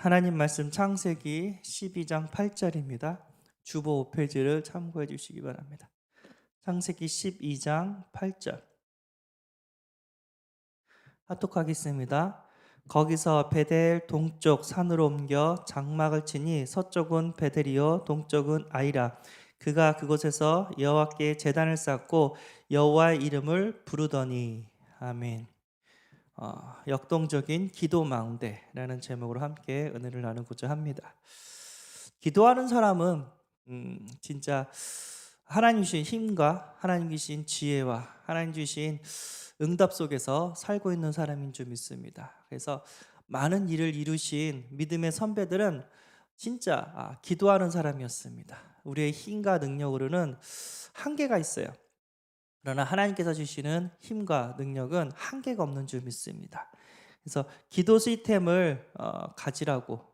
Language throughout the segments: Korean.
하나님 말씀 창세기 12장 8절입니다. 주보 5페이지를 참고해 주시기 바랍니다. 창세기 12장 8절. 하톡하겠습니다. 거기서 베델 동쪽 산으로 옮겨 장막을 치니 서쪽은 베델이요 동쪽은 아이라. 그가 그곳에서 여호와께 제단을 쌓고 여호와의 이름을 부르더니 아멘. 어, 역동적인 기도 망대라는 제목으로 함께 은혜를 나누고자 합니다. 기도하는 사람은 음, 진짜 하나님 주신 힘과 하나님 주신 지혜와 하나님 주신 응답 속에서 살고 있는 사람인 줄 믿습니다. 그래서 많은 일을 이루신 믿음의 선배들은 진짜 아, 기도하는 사람이었습니다. 우리의 힘과 능력으로는 한계가 있어요. 그러나 하나님께서 주시는 힘과 능력은 한계가 없는 줄 믿습니다. 그래서 기도 시스템을 어, 가지라고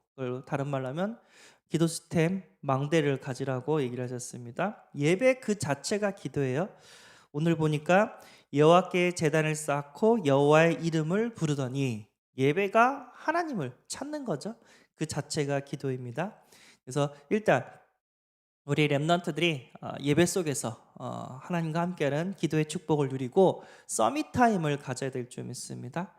다른 말로 하면 기도 시스템 망대를 가지라고 얘기를 하셨습니다. 예배 그 자체가 기도예요. 오늘 보니까 여호와께 제단을 쌓고 여호와의 이름을 부르더니 예배가 하나님을 찾는 거죠. 그 자체가 기도입니다. 그래서 일단 우리 렘넌트들이 어, 예배 속에서 어, 하나님과 함께하는 기도의 축복을 누리고 서밋 타임을 가져야 될 줄 믿습니다.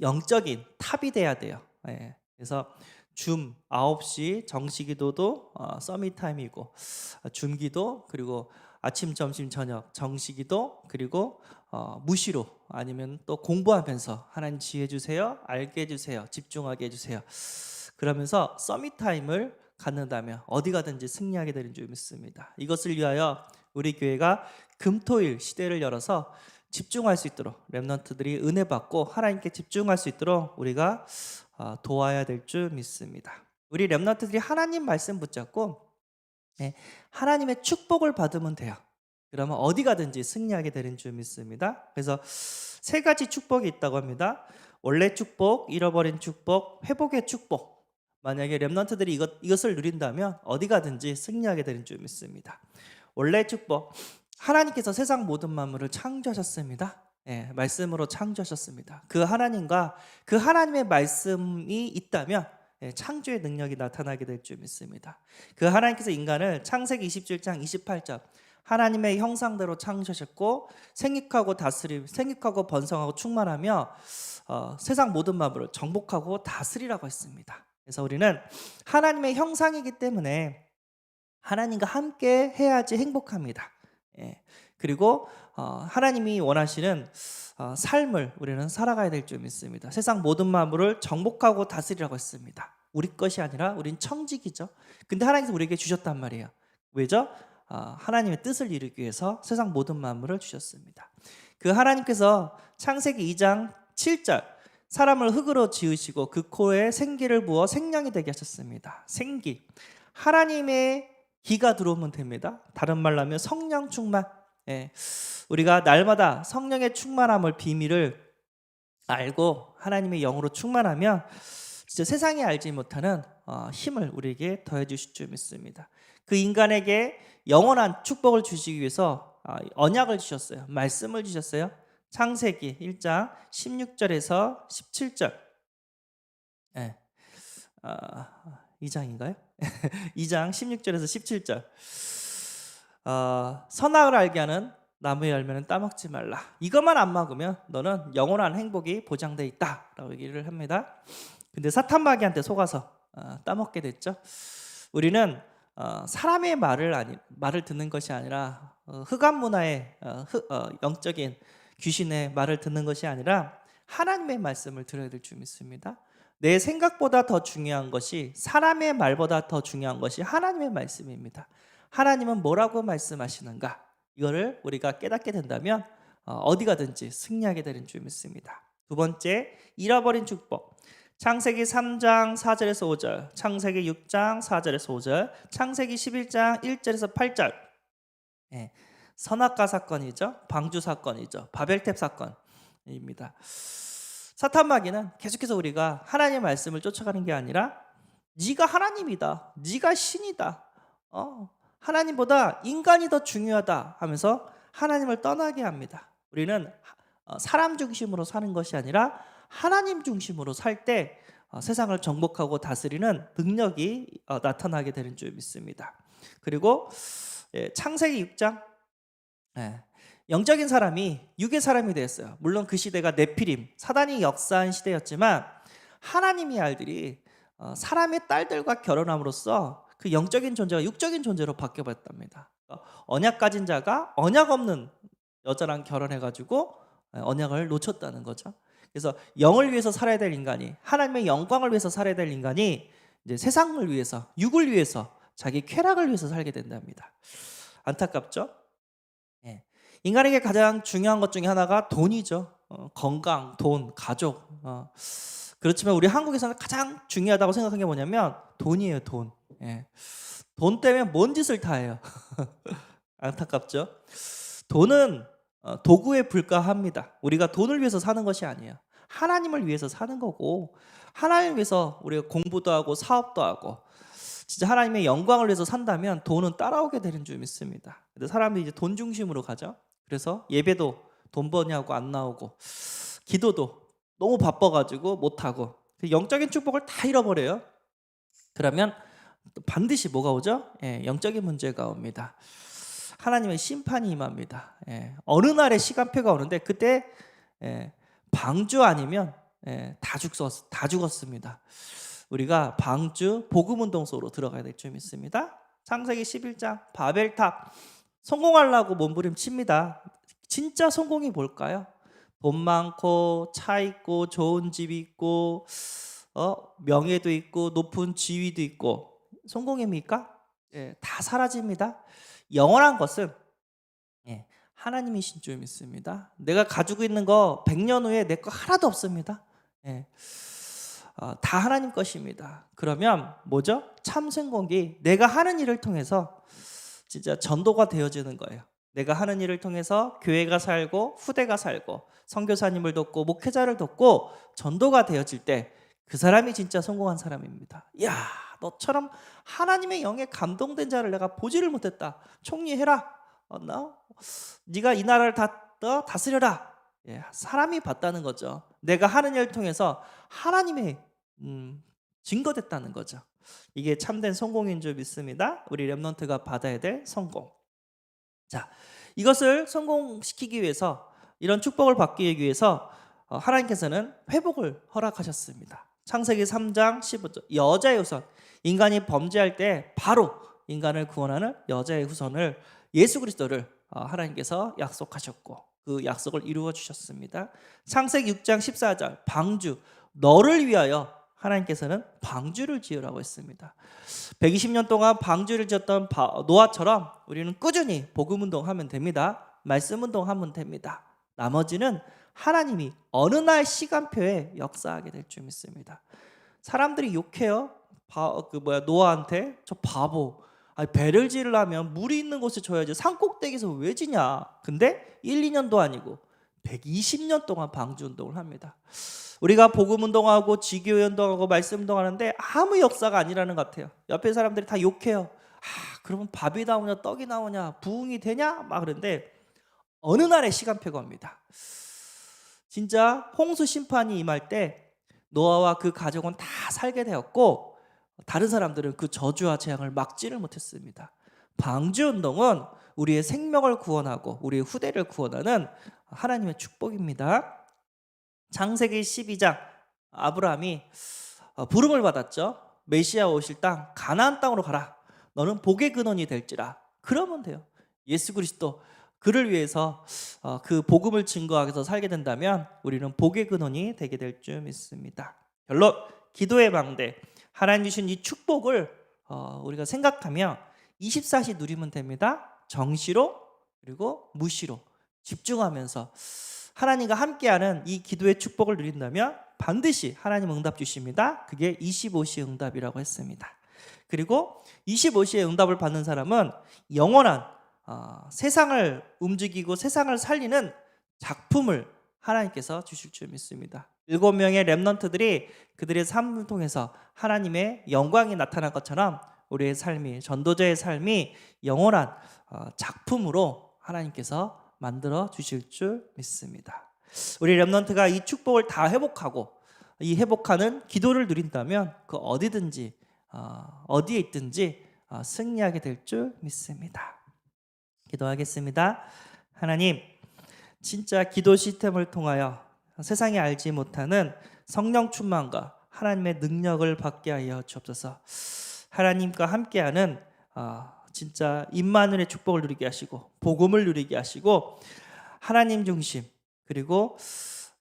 영적인 탑이 돼야 돼요. 예. 그래서 줌 9시 정시기도도 어, 서밋 타임이고 어, 줌기도 그리고 아침 점심 저녁 정시기도 그리고 어, 무시로 아니면 또 공부하면서 하나님 지혜 주세요 알게 해주세요 집중하게 해주세요 그러면서 서밋 타임을 갖는다면 어디 가든지 승리하게 되는 줄 믿습니다. 이것을 위하여 우리 교회가 금토일 시대를 열어서 집중할 수 있도록 렘넌트들이 은혜 받고 하나님께 집중할 수 있도록 우리가 어, 도와야 될 줄 믿습니다. 우리 렘넌트들이 하나님 말씀 붙잡고 네, 하나님의 축복을 받으면 돼요. 그러면 어디 가든지 승리하게 되는 줄 믿습니다. 그래서 세 가지 축복이 있다고 합니다. 원래 축복, 잃어버린 축복, 회복의 축복. 만약에 렘넌트들이 이것, 이것을 누린다면 어디 가든지 승리하게 되는 줄 믿습니다. 원래 축복. 하나님께서 세상 모든 만물을 창조하셨습니다. 예, 말씀으로 창조하셨습니다. 그 하나님과 그 하나님의 말씀이 있다면 예, 창조의 능력이 나타나게 될 줄 믿습니다. 그 하나님께서 인간을 창세기 27장 28절 하나님의 형상대로 창조하셨고 생육하고 다스리 생육하고 번성하고 충만하며 어, 세상 모든 만물을 정복하고 다스리라고 했습니다. 그래서 우리는 하나님의 형상이기 때문에 하나님과 함께 해야지 행복합니다. 예. 그리고 어, 하나님이 원하시는 어, 삶을 우리는 살아가야 될 줄 믿습니다. 세상 모든 만물을 정복하고 다스리라고 했습니다. 우리 것이 아니라 우린 청직이죠. 근데 하나님께서 우리에게 주셨단 말이에요. 왜죠? 어, 하나님의 뜻을 이루기 위해서 세상 모든 만물을 주셨습니다. 그 하나님께서 창세기 2장 7절 사람을 흙으로 지으시고 그 코에 생기를 부어 생명이 되게 하셨습니다. 생기. 하나님의 기가 들어오면 됩니다. 다른 말로 하면 성령 충만. 예. 우리가 날마다 성령의 충만함을 비밀을 알고 하나님의 영으로 충만하면 진짜 세상이 알지 못하는 어, 힘을 우리에게 더해 주실 줄 믿습니다. 그 인간에게 영원한 축복을 주시기 위해서 어, 언약을 주셨어요. 말씀을 주셨어요. 창세기 1장 16절에서 17절. 예. 어, 2장인가요? 2장 16절에서 17절. 어, 선악을 알게 하는 나무의 열매는 따먹지 말라. 이것만 안 먹으면 너는 영원한 행복이 보장돼 있다라고 얘기를 합니다. 근데 사탄 마귀한테 속아서 어, 따먹게 됐죠. 우리는 어, 사람의 말을 아니 말을 듣는 것이 아니라 어, 흑암 문화의 어, 흑, 어, 영적인 귀신의 말을 듣는 것이 아니라 하나님의 말씀을 들어야 될 줄 믿습니다. 내 생각보다 더 중요한 것이 사람의 말보다 더 중요한 것이 하나님의 말씀입니다. 하나님은 뭐라고 말씀하시는가? 이거를 우리가 깨닫게 된다면 어, 어디 가든지 승리하게 되는 줄 믿습니다. 두 번째, 잃어버린 축복. 창세기 3장 4절에서 5절, 창세기 6장 4절에서 5절, 창세기 11장 1절에서 8절. 예, 선악과 사건이죠. 방주 사건이죠. 바벨탭 사건입니다. 사탄 마귀는 계속해서 우리가 하나님의 말씀을 쫓아가는 게 아니라 네가 하나님이다. 네가 신이다. 어, 하나님보다 인간이 더 중요하다 하면서 하나님을 떠나게 합니다. 우리는 어, 사람 중심으로 사는 것이 아니라 하나님 중심으로 살때 어, 세상을 정복하고 다스리는 능력이 어, 나타나게 되는 줄 믿습니다. 그리고 예, 창세기 6장 예, 영적인 사람이 육의 사람이 되었어요. 물론 그 시대가 네피림 사단이 역사한 시대였지만 하나님의 알들이 어, 사람의 딸들과 결혼함으로써 그 영적인 존재가 육적인 존재로 바뀌어버렸답니다. 어, 언약 가진 자가 언약 없는 여자랑 결혼해가지고 예, 언약을 놓쳤다는 거죠. 그래서 영을 위해서 살아야 될 인간이 하나님의 영광을 위해서 살아야 될 인간이 이제 세상을 위해서 육을 위해서 자기 쾌락을 위해서 살게 된답니다. 안타깝죠? 예. 인간에게 가장 중요한 것 중에 하나가 돈이죠. 어, 건강, 돈, 가족. 어. 그렇지만 우리 한국에서는 가장 중요하다고 생각한 게 뭐냐면 돈이에요, 돈. 예. 돈 때문에 뭔 짓을 다 해요. 안타깝죠? 돈은 어, 도구에 불과합니다. 우리가 돈을 위해서 사는 것이 아니에요. 하나님을 위해서 사는 거고 하나님을 위해서 우리가 공부도 하고 사업도 하고 진짜 하나님의 영광을 위해서 산다면 돈은 따라오게 되는 줄 믿습니다. 근데 사람들이 이제 돈 중심으로 가죠. 그래서 예배도 돈 버냐고 안 나오고 기도도 너무 바빠가지고 못 하고 그 영적인 축복을 다 잃어버려요. 그러면 반드시 뭐가 오죠? 예, 영적인 문제가 옵니다. 하나님의 심판이 임합니다. 예, 어느 날의 시간표가 오는데 그때 예, 방주 아니면 예, 다 죽었 다 죽었습니다. 우리가 방주 복음 운동 속으로 들어가야 될 줄 믿습니다. 창세기 11장 바벨탑 성공하려고 몸부림칩니다. 진짜 성공이 뭘까요? 돈 많고 차 있고 좋은 집 있고 어, 명예도 있고 높은 지위도 있고 성공입니까? 예, 다 사라집니다. 영원한 것은 예, 하나님이신 줄 믿습니다. 내가 가지고 있는 거 100년 후에 내 거 하나도 없습니다. 예. 어, 다 하나님 것입니다. 그러면 뭐죠? 참 성공이 내가 하는 일을 통해서 진짜 전도가 되어지는 거예요. 내가 하는 일을 통해서 교회가 살고 후대가 살고 선교사님을 돕고 목회자를 돕고 전도가 되어질 때 그 사람이 진짜 성공한 사람입니다. 야, 너처럼 하나님의 영에 감동된 자를 내가 보지를 못했다. 총리해라. 어, 나 네가 이 나라를 다 어, 다스려라. 예, 사람이 봤다는 거죠. 내가 하는 일을 통해서 하나님의 음, 증거됐다는 거죠. 이게 참된 성공인 줄 믿습니다. 우리 렘넌트가 받아야 될 성공. 자, 이것을 성공시키기 위해서 이런 축복을 받기 위해서 어, 하나님께서는 회복을 허락하셨습니다. 창세기 3장 15절 여자의 후손 인간이 범죄할 때 바로 인간을 구원하는 여자의 후손을 예수 그리스도를 어, 하나님께서 약속하셨고 그 약속을 이루어 주셨습니다. 창세기 6장 14절 방주 너를 위하여 하나님께서는 방주를 지으라고 했습니다. 120년 동안 방주를 지었던 노아처럼 우리는 꾸준히 복음 운동하면 됩니다. 말씀 운동하면 됩니다. 나머지는 하나님이 어느 날 시간표에 역사하게 될 줄 믿습니다. 사람들이 욕해요. 바, 그 뭐야 노아한테 저 바보. 아니, 배를 지으려면 물이 있는 곳에 줘야지 산 꼭대기에서 왜 지냐. 근데 1, 2년도 아니고 120년 동안 방주 운동을 합니다. 우리가 복음 운동하고 지교 운동하고 말씀 운동하는데 아무 역사가 아니라는 것 같아요. 옆에 사람들이 다 욕해요. 아, 그러면 밥이 나오냐 떡이 나오냐 부흥이 되냐 막 그런데 어느 날의 시간표가 옵니다. 진짜 홍수 심판이 임할 때 노아와 그 가족은 다 살게 되었고 다른 사람들은 그 저주와 재앙을 막지를 못했습니다. 방주 운동은 우리의 생명을 구원하고 우리의 후대를 구원하는 하나님의 축복입니다. 창세기 12장 아브라함이 어, 부름을 받았죠. 메시아 오실 땅 가나안 땅으로 가라. 너는 복의 근원이 될지라. 그러면 돼요. 예수 그리스도 그를 위해서 어, 그 복음을 증거하기 위해서 살게 된다면 우리는 복의 근원이 되게 될 줄 믿습니다. 결론 기도의 방대 하나님 주신 이 축복을 어, 우리가 생각하며 24시 누리면 됩니다. 정시로 그리고 무시로 집중하면서 하나님과 함께하는 이 기도의 축복을 누린다면 반드시 하나님 응답 주십니다. 그게 25시의 응답이라고 했습니다. 그리고 25시의 응답을 받는 사람은 영원한 어, 세상을 움직이고 세상을 살리는 작품을 하나님께서 주실 줄 믿습니다. 일곱 명의 렘넌트들이 그들의 삶을 통해서 하나님의 영광이 나타난 것처럼 우리의 삶이 전도자의 삶이 영원한 어, 작품으로 하나님께서 만들어 주실 줄 믿습니다. 우리 렘넌트가 이 축복을 다 회복하고 이 회복하는 기도를 누린다면 그 어디든지 어, 어디에 있든지 어, 승리하게 될 줄 믿습니다. 기도하겠습니다. 하나님, 진짜 기도 시스템을 통하여 세상이 알지 못하는 성령 충만과 하나님의 능력을 받게 하여 주옵소서. 하나님과 함께하는 아, 진짜 임마누의 축복을 누리게 하시고 복음을 누리게 하시고 하나님 중심 그리고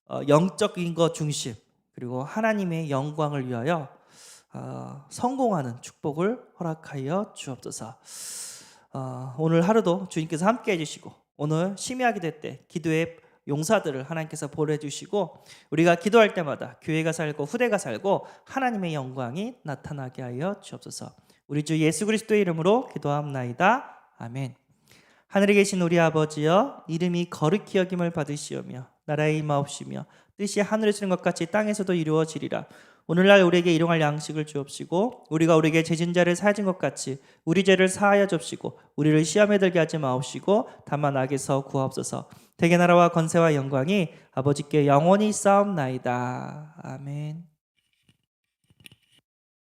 어, 영적인 것 중심 그리고 하나님의 영광을 위하여 어, 성공하는 축복을 허락하여 주옵소서. 어, 오늘 하루도 주님께서 함께 해주시고 오늘 심야하게 될 때 기도의 용사들을 하나님께서 보내주시고 우리가 기도할 때마다 교회가 살고 후대가 살고 하나님의 영광이 나타나게 하여 주옵소서. 우리 주 예수 그리스도의 이름으로 기도함나이다. 아멘. 하늘에 계신 우리 아버지여 이름이 거룩히 여김을 받으시오며 나라의 임하옵시며 뜻이 하늘에서 이룬 것 같이 땅에서도 이루어지리라. 오늘날 우리에게 일용할 양식을 주옵시고 우리가 우리에게 죄진 자를 사하진 것 같이 우리 죄를 사하여 줍시고 우리를 시험에 들게 하지 마옵시고 다만 악에서 구하옵소서. 대개 나라와 건세와 영광이 아버지께 영원히 싸움나이다. 아멘.